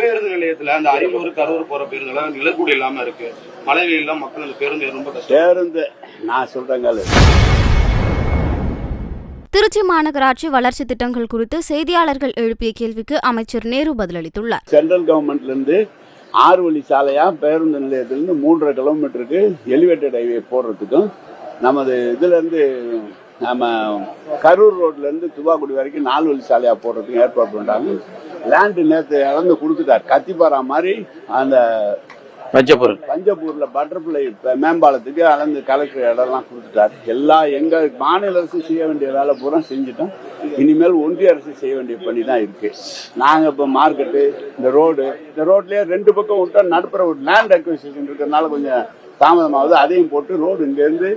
பேருந்து நிலையத்துல அந்த அரியலூர் கரூர் போற பேருந்துல நிழற்கூடி இல்லாம இருக்கு. மழை வெயில்ல மக்கள் அந்த பேருந்து ரொம்ப கஷ்டம். பேருந்து நான் சொல்றேங்க திருச்சி மாநகராட்சி வளர்ச்சி திட்டங்கள் குறித்து செய்தியாளர்கள் எழுப்பிய கேள்விக்கு அமைச்சர் நேரு பதிலளித்துள்ளார். சென்ட்ரல் கவர்மெண்ட்ல இருந்து ஆறு வழி சாலையா பேருந்து நிலையத்திலிருந்து மூன்றரை கிலோமீட்டருக்கு எலிவேட்டட் ஹைவே போடுறதுக்கும் நமது இதுல இருந்து நம்ம கரூர் ரோட்ல இருந்து துவாக்குடி வரைக்கும் நாலு வழி சாலையா போடுறதுக்கு ஏற்பாடு பண்றாங்க. லேண்டு நேற்று இழந்து கொடுத்துட்டார். கத்திப்பாரா மாதிரி அந்த பஞ்சபுரம் பஞ்சப்பூர்ல பட்டர்ஃபிளை மேம்பாலத்துக்கு அளந்து கலெக்டர் இடம்லாம் கொடுத்துட்டாரு. எல்லா எங்க மாநில அரசு செய்ய வேண்டிய வேலை பூரா செஞ்சுட்டோம். இனிமேல் ஒன்றிய அரசு செய்ய வேண்டிய பணி தான் இருக்கு. நாங்க இப்ப மார்க்கெட்டு இந்த ரோடு இந்த ரோட்லயே ரெண்டு பக்கம் விட்டா நடுப்புற ஒரு லேண்ட் அக்விசிஷன் இருக்கிறதுனால கொஞ்சம் தாமதமாகுது. அதையும் போட்டு ரோடு இங்க இருந்து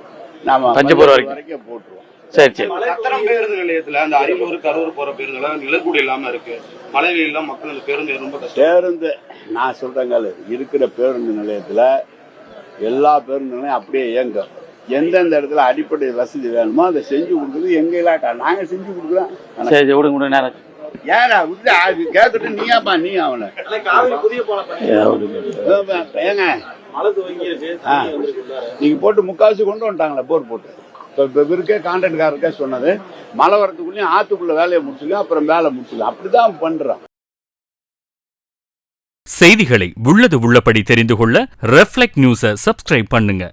நாம பஞ்சப்பூர் வரைக்கும். வரைக்கும் போட்டுருவோம். சரி பேருந்து நிலையத்துல அந்த அரியலூர் கரூர் போற பேருந்துல நிழற்கூடி இல்லாம இருக்கு. மழை மக்கள் அந்த பேருந்து ரொம்ப கஷ்டம். பேருந்து நான் சொல்றேங்க இருக்கிற பேருந்து நிலையத்துல எல்லா பேருந்து நிலையம் அப்படியே இயங்கும் எந்தெந்த இடத்துல அடிப்படை வசதி வேணுமோ அதை செஞ்சு கொடுக்குறது எங்க இலாக்கா நாங்க செஞ்சு கொடுக்குறோம். சரி விடுங்க விடுங்க நேரம். ஏடா விட்டு அது கேட்கட்டு நீயாப்பா நீ அவனை. ஏங்க. நீங்க போட்டு முக்காசு கொண்டு வந்துட்டாங்களே போர் போட்டு. இப்ப இருக்கே கான்ட்ராக்ட்காரருக்கே சொன்னது. மழை வரத்துக்குள்ளேயும் ஆத்துக்குள்ள வேலையை முடிச்சுக்க அப்புறம் வேலை முடிச்சுக்க. அப்படிதான் பண்றோம். செய்திகளை உள்ளது உள்ளபடி தெரிந்து கொள்ள ரெஃப்ளெக்ட் நியூஸை சப்ஸ்கிரைப் பண்ணுங்க.